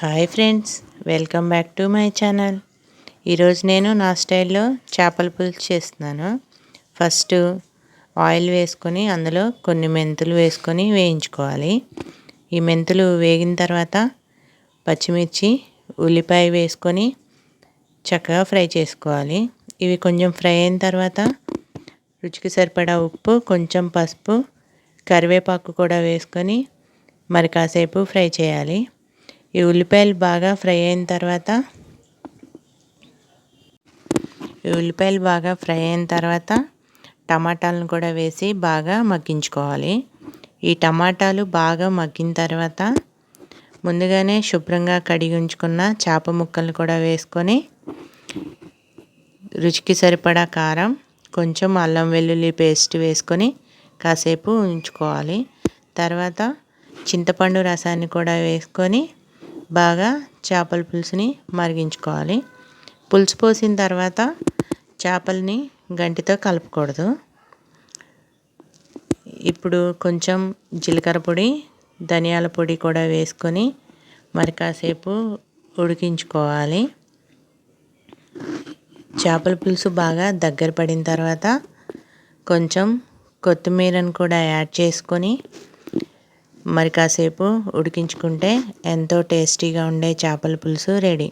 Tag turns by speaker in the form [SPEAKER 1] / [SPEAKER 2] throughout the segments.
[SPEAKER 1] Hi friends welcome back to my channel. ఈరోజు నేను నా స్టైల్లో చేపల పులుసు చేస్తున్నాను. ఫస్ట్ ఆయిల్ వేసుకొని అందులో కొన్ని మెంతులు వేసుకొని వేయించుకోవాలి. ఈ మెంతులు వేగిన తర్వాత పచ్చిమిర్చి ఉల్లిపాయ వేసుకొని చక్కగా ఫ్రై చేసుకోవాలి. ఇవి కొంచెం ఫ్రై అయిన తర్వాత రుచికి సరిపడా ఉప్పు కొంచెం పసుపు కరివేపాకు కూడా వేసుకొని మరి కాసేపు ఫ్రై చేయాలి. ఈ ఉల్లిపాయలు బాగా ఫ్రై అయిన తర్వాత ఈ ఉల్లిపాయలు బాగా ఫ్రై అయిన తర్వాత టమాటాలను కూడా వేసి బాగా మగ్గించుకోవాలి. ఈ టమాటాలు బాగా మగ్గిన తర్వాత ముందుగానే శుభ్రంగా కడిగి ఉంచుకున్న చేప ముక్కలు కూడా వేసుకొని రుచికి సరిపడా కారం కొంచెం అల్లం వెల్లుల్లి పేస్ట్ వేసుకొని కాసేపు ఉంచుకోవాలి. తర్వాత చింతపండు రసాన్ని కూడా వేసుకొని బాగా చేపల పులుసుని మరిగించుకోవాలి. పులుసు పోసిన తర్వాత చేపల్ని గంటితో కలపకూడదు. ఇప్పుడు కొంచెం జీలకర్ర పొడి ధనియాల పొడి కూడా వేసుకొని మరి కాసేపు ఉడికించుకోవాలి. చేపల పులుసు బాగా దగ్గర పడిన తర్వాత కొంచెం కొత్తిమీరను కూడా యాడ్ చేసుకొని మరి కాసేపు ఉడికించుకుంటే ఎంతో టేస్టీగా ఉండే చేపల పులుసు రెడీ.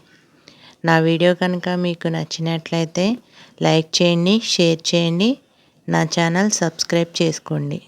[SPEAKER 1] నా వీడియో కనుక మీకు నచ్చినట్లయితే లైక్ చేయండి షేర్ చేయండి. నా ఛానల్ సబ్స్క్రైబ్ చేసుకోండి.